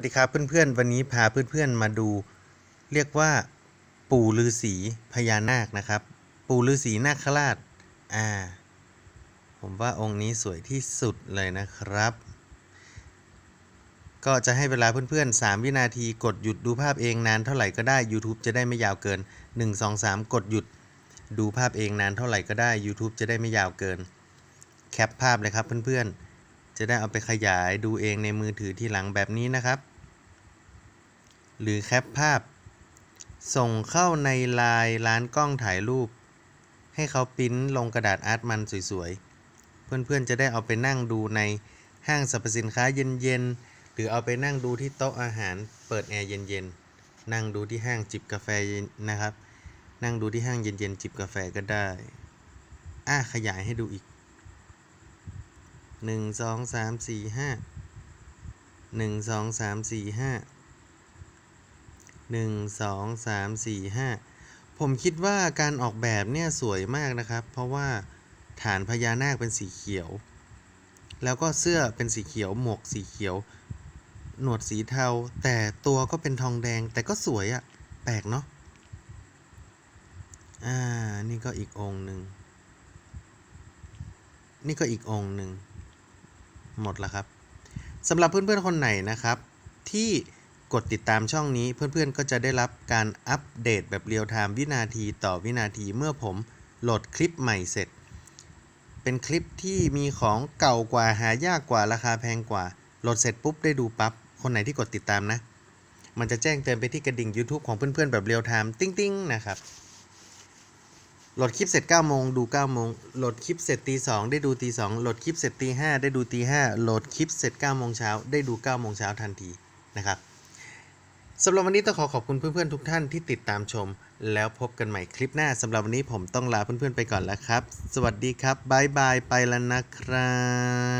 สวัสดีครับเพื่อนๆ วันนี้พาเพื่อนๆมาดู เรียกว่าปู่ฤาษีพญานาคนะครับ ปู่ฤาษีนาคราชอ่า ผมว่าองค์นี้สวยที่สุดเลยนะครับ ก็จะให้เวลาเพื่อนๆ 3 วินาทีกดหยุดดูภาพเองนานเท่าไหร่ก็ได้ YouTube จะได้ไม่ยาวเกิน 1 2 3 กดหยุด ดูภาพเองนานเท่าไหร่ก็ได้ YouTube จะได้ไม่ยาวเกิน แคปภาพเลยครับเพื่อนๆ จะได้เอาไปขยายดูเองในมือถือที่หลังแบบนี้นะครับ หรือแคปภาพ ส่งเข้าในไลน์ร้านกล้องถ่ายรูป ให้เขาปริ้นลงกระดาษอาร์ตมันสวยๆ เพื่อนๆจะได้เอาไปนั่งดูในห้างสรรพสินค้าเย็นๆ หรือเอาไปนั่งดูที่โต๊ะอาหารเปิดแอร์เย็นๆ นั่งดูที่ห้างจิบกาแฟนนะครับ นั่งดูที่ห้างเย็นๆ จิบกาแฟก็ได้ อะขยายให้ดูอีกหนึ่งสองสามสี่ห้าหนึ่งสองสามสี่ห้า หนึ่งสองสามสี่ห้าผมคิดว่าการออกแบบเนี่ยสวยมากนะครับ เพราะว่าฐานพญานาคเป็นสีเขียว แล้วก็เสื้อเป็นสีเขียว หมวกสีเขียว หนวดสีเทา แต่ตัวก็เป็นทองแดง แต่ก็สวยอะ่ะแปลกเนาะ อ่า นี่ก็อีกองหนึ่ง นี่ก็อีกองหนึ่ง หมดแล้วครับสำหรับเพื่อนๆคนไหนนะครับ ที่ กดติดตามช่องนี้เพื่อนๆก็จะได้รับการอัปเดตแบบเรียลไทม์วินาทีต่อวินาทีเมื่อผมโหลดคลิปใหม่เสร็จ เป็นคลิปที่มีของเก่ากว่าหายากกว่าราคาแพงกว่า โหลดเสร็จปุ๊บได้ดูปั๊บ คนไหนที่กดติดตามนะ มันจะแจ้งเตือนไปที่กระดิ่ง YouTube ของเพื่อนๆแบบเรียลไทม์ติ้งๆ นะครับ โหลดคลิปเสร็จ9โมงดู9โมงโหลดคลิปเสร็จตี2ได้ดูตี2โหลดคลิปเสร็จตี5ได้ดูตี5โหลดคลิปเสร็จ9โมงเช้าได้ดู9โมงเช้าทันทีนะครับ สำหรับวันนี้ต้องขอขอบคุณเพื่อนๆทุกท่านที่ติดตามชม แล้วพบกันใหม่คลิปหน้าสำหรับวันนี้ผมต้องลาเพื่อนๆไปก่อนแล้วครับ สวัสดีครับบายบายไปแล้วนะครับ